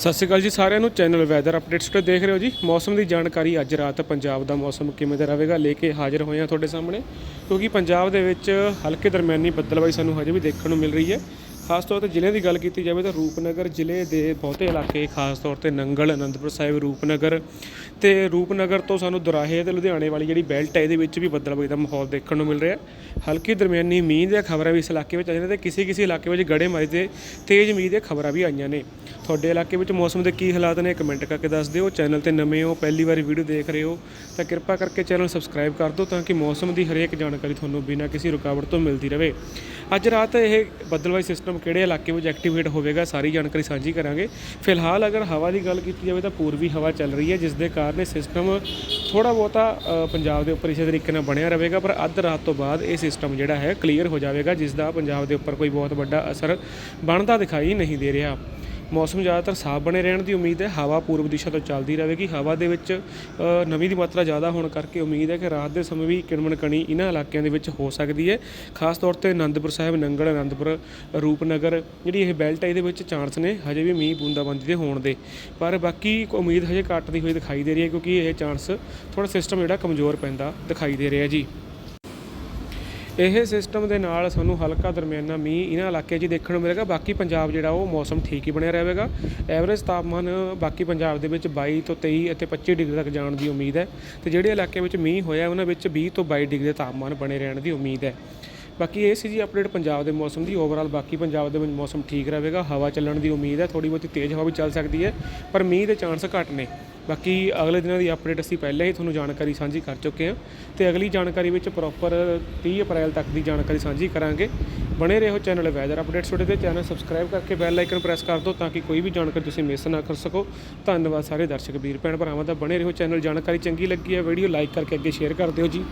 ਸਤਿ ਸ਼੍ਰੀ ਅਕਾਲ ਜੀ ਸਾਰਿਆਂ ਨੂੰ। ਚੈਨਲ ਵੈਦਰ ਅਪਡੇਟਸ ਤੇ ਦੇਖ ਰਹੇ ਹੋ ਜੀ। ਮੌਸਮ ਦੀ ਜਾਣਕਾਰੀ ਅੱਜ ਰਾਤ ਪੰਜਾਬ ਦਾ ਮੌਸਮ ਕਿਵੇਂ ਦਾ ਰਹੇਗਾ ਲੈ ਕੇ ਹਾਜ਼ਰ ਹੋਏ ਹਾਂ ਤੁਹਾਡੇ ਸਾਹਮਣੇ। ਕਿਉਂਕਿ ਪੰਜਾਬ ਦੇ ਵਿੱਚ ਹਲਕੇ ਦਰਮਿਆਨੀ ਬੱਦਲਬਾਈ ਸਾਨੂੰ ਹਜੇ ਵੀ ਦੇਖਣ ਨੂੰ ਮਿਲ ਰਹੀ ਹੈ। ਖਾਸ ਤੌਰ ਤੇ ਜ਼ਿਲ੍ਹਿਆਂ ਦੀ ਗੱਲ ਕੀਤੀ ਜਾਵੇ ਤਾਂ ਰੂਪਨਗਰ ਜ਼ਿਲ੍ਹੇ ਦੇ ਬਹੁਤੇ ਇਲਾਕੇ, ਖਾਸ ਤੌਰ ਤੇ ਨੰਗਲ, ਅਨੰਦਪੁਰ ਸਾਹਿਬ, ਰੂਪਨਗਰ ਤੇ ਰੂਪਨਗਰ ਤੋਂ ਸਾਨੂੰ ਦੁਰਾਹੇ ਤੇ ਲੁਧਿਆਣੇ ਵਾਲੀ ਜਿਹੜੀ ਬੈਲਟ ਹੈ, ਇਹਦੇ ਵਿੱਚ ਵੀ ਬੱਦਲਬਾਈ ਦਾ ਮਾਹੌਲ ਦੇਖਣ ਨੂੰ ਮਿਲ ਰਿਹਾ ਹਲਕੀ ਦਰਮਿਆਨੀ ਮੀਂਹ ਦੀਆਂ ਖਬਰਾਂ ਵੀ ਇਸ ਇਲਾਕੇ ਵਿੱਚ ਆਈਆਂ ਨੇ ਤੇ ਕਿਸੇ ਕਿਸੇ ਇਲਾਕੇ ਵਿੱਚ ਗੜੇਮਾਰੀ ਦੇ ਤੇਜ਼ ਮੀਂਹ ਦੀਆਂ ਖਬਰਾਂ ਵੀ ਆਈਆਂ ਨੇ। ਤੁਹਾਡੇ ਇਲਾਕੇ ਵਿੱਚ ਮੌਸਮ ਦੇ ਕੀ ਹਾਲਾਤ ਨੇ, ਕਮੈਂਟ ਕਰਕੇ ਦੱਸ ਦਿਓ। ਚੈਨਲ ਤੇ ਨਵੇਂ ਹੋ, ਪਹਿਲੀ ਵਾਰੀ ਵੀਡੀਓ ਦੇਖ ਰਹੇ ਹੋ, ਤਾਂ ਕਿਰਪਾ ਕਰਕੇ ਚੈਨਲ ਸਬਸਕ੍ਰਾਈਬ ਕਰ ਦਿਓ ਤਾਂ ਕਿ ਮੌਸਮ ਦੀ ਹਰੇਕ ਜਾਣਕਾਰੀ ਤੁਹਾਨੂੰ ਬਿਨਾਂ ਕਿਸੇ ਰੁਕਾਵਟ ਤੋਂ ਮਿਲਦੀ ਰਹੇ। ਅੱਜ ਰਾਤ ਇਹ ਬੱਦਲਵਾਈ ਸਿਸਟਮ ਕਿਹੜੇ ਇਲਾਕੇ ਵਿੱਚ ਐਕਟੀਵੇਟ ਹੋਵੇਗਾ ਸਾਰੀ ਜਾਣਕਾਰੀ ਸਾਂਝੀ ਕਰਾਂਗੇ। ਫਿਲਹਾਲ ਅਗਰ ਹਵਾ ਦੀ ਗੱਲ ਕੀਤੀ ਜਾਵੇ ਤਾਂ ਪੂਰਬੀ ਹਵਾ ਚੱਲ ਰਹੀ ਹੈ, ਜਿਸ ਦੇ ਕਾਰਨ ਇਹ ਸਿਸਟਮ ਥੋੜਾ ਬਹੁਤਾ ਪੰਜਾਬ ਦੇ ਉੱਪਰ ਇਸੇ ਤਰੀਕੇ ਨਾਲ ਬਣਿਆ ਰਹੇਗਾ, ਪਰ ਅੱਧ ਰਾਤ ਤੋਂ ਬਾਅਦ ਇਹ ਸਿਸਟਮ ਜਿਹੜਾ ਹੈ ਕਲੀਅਰ ਹੋ ਜਾਵੇਗਾ, ਜਿਸ ਦਾ ਪੰਜਾਬ ਦੇ ਉੱਪਰ ਕੋਈ ਬਹੁਤ ਵੱਡਾ ਅਸਰ ਬਣਦਾ ਦਿਖਾਈ ਨਹੀਂ ਦੇ ਰਿਹਾ। ਮੌਸਮ ਜ਼ਿਆਦਾਤਰ ਸਾਫ਼ ਬਣੇ ਰਹਿਣ ਦੀ ਉਮੀਦ ਹੈ। ਹਵਾ ਪੂਰਬ ਦਿਸ਼ਾ ਤੋਂ ਚੱਲਦੀ ਰਹੇਗੀ। ਹਵਾ ਦੇ ਵਿੱਚ ਅ, ਨਮੀ ਦੀ ਮਾਤਰਾ ਜ਼ਿਆਦਾ ਹੋਣ ਕਰਕੇ ਉਮੀਦ ਹੈ ਕਿ ਰਾਤ ਦੇ ਸਮੇਂ ਵੀ ਕਿਣਮਣ ਕਣੀ ਇਹਨਾਂ ਇਲਾਕਿਆਂ ਦੇ ਵਿੱਚ ਹੋ ਸਕਦੀ ਹੈ। ਖਾਸ ਤੌਰ ਤੇ ਅਨੰਦਪੁਰ ਸਾਹਿਬ ਨੰਗਲ ਅਨੰਦਪੁਰ ਰੂਪਨਗਰ ਜਿਹੜੀ ਇਹ ਬੈਲਟ ਹੈ ਇਹਦੇ ਵਿੱਚ ਚਾਂਸ ਨੇ। ਹਜੇ ਵੀ ਮੀਂਹ ਬੂੰਦਾਬਾਂਦੀ ਦੇ ਹੋਣ ਦੇ। ਪਰ ਬਾਕੀ ਉਮੀਦ ਹਜੇ ਘਟਦੀ ਹੋਈ ਦਿਖਾਈ ਦੇ ਰਹੀ ਹੈ ਕਿਉਂਕਿ ਇਹ ਚਾਂਸ ਥੋੜਾ ਸਿਸਟਮ ਜਿਹੜਾ ਕਮਜ਼ੋਰ ਪੈਂਦਾ ਦਿਖਾਈ ਦੇ ਰਿਹਾ ਜੀ। ਇਹ ਸਿਸਟਮ ਦੇ ਨਾਲ ਸਾਨੂੰ ਹਲਕਾ ਦਰਮਿਆਨਾ ਮੀਂਹ ਇਹਨਾਂ ਇਲਾਕਿਆਂ 'ਚ ਦੇਖਣ ਨੂੰ ਮਿਲੇਗਾ। ਬਾਕੀ ਪੰਜਾਬ ਜਿਹੜਾ ਉਹ ਮੌਸਮ ਠੀਕ ਹੀ ਬਣਿਆ ਰਹੇਗਾ। ਐਵਰੇਜ ਤਾਪਮਾਨ ਬਾਕੀ ਪੰਜਾਬ ਦੇ ਵਿੱਚ 22 ਤੋਂ 23 ਅਤੇ 25 ਡਿਗਰੀ ਤੱਕ ਜਾਣ ਦੀ ਉਮੀਦ ਹੈ। ਤੇ ਜਿਹੜੇ ਇਲਾਕਿਆਂ ਵਿੱਚ ਮੀਂਹ ਹੋਇਆ, ਉਹਨਾਂ ਵਿੱਚ 20 ਤੋਂ 22 ਡਿਗਰੀ ਦਾ ਤਾਪਮਾਨ ਬਣੇ ਰਹਿਣ ਦੀ ਉਮੀਦ ਹੈ। ਬਾਕੀ ਇਹ ਸੀ ਜੀ ਅਪਡੇਟ ਪੰਜਾਬ ਦੇ ਮੌਸਮ ਦੀ। ਓਵਰਆਲ ਬਾਕੀ ਪੰਜਾਬ ਦੇ ਵਿੱਚ ਮੌਸਮ ਠੀਕ ਰਹੇਗਾ। ਹਵਾ ਚੱਲਣ ਦੀ ਉਮੀਦ ਹੈ। ਥੋੜੀ ਬਹੁਤੀ ਤੇਜ਼ ਹਵਾ ਵੀ ਚੱਲ ਸਕਦੀ ਹੈ, ਪਰ ਮੀਂਹ ਦੇ ਚਾਂਸ ਘੱਟ ਨੇ। ਬਾਕੀ ਅਗਲੇ ਦਿਨਾਂ ਦੀ ਅਪਡੇਟ ਅਸੀਂ ਪਹਿਲਾਂ ਹੀ ਤੁਹਾਨੂੰ ਜਾਣਕਾਰੀ ਸਾਂਝੀ ਕਰ ਚੁੱਕੇ ਹਾਂ ਤੇ ਅਗਲੀ ਜਾਣਕਾਰੀ ਵਿੱਚ ਪ੍ਰੋਪਰ 30 ਅਪ੍ਰੈਲ ਤੱਕ ਦੀ ਜਾਣਕਾਰੀ ਸਾਂਝੀ ਕਰਾਂਗੇ। ਬਣੇ ਰਹੋ ਚੈਨਲ ਵੈਦਰ ਅਪਡੇਟਸ ਤੁਹਾਡੇ ਤੇ। ਚੈਨਲ ਸਬਸਕ੍ਰਾਈਬ ਕਰਕੇ ਬੈਲ ਆਈਕਨ ਪ੍ਰੈਸ ਕਰ ਦਿਓ ਤਾਂ ਕਿ ਕੋਈ ਵੀ ਜਾਣਕਾਰੀ ਤੁਸੀਂ ਮਿਸ ਨਾ ਕਰ ਸਕੋ। ਧੰਨਵਾਦ ਸਾਰੇ ਦਰਸ਼ਕ ਵੀਰ ਭੈਣ ਭਰਾਵਾਂ ਦਾ। ਬਣੇ ਰਹੋ ਚੈਨਲ ਜਾਣਕਾਰੀ ਚੰਗੀ ਲੱਗੀ ਹੈ ਵੀਡੀਓ ਲਾਈਕ ਕਰਕੇ ਅੱਗੇ ਸ਼ੇਅਰ ਕਰ ਦਿਓ ਜੀ।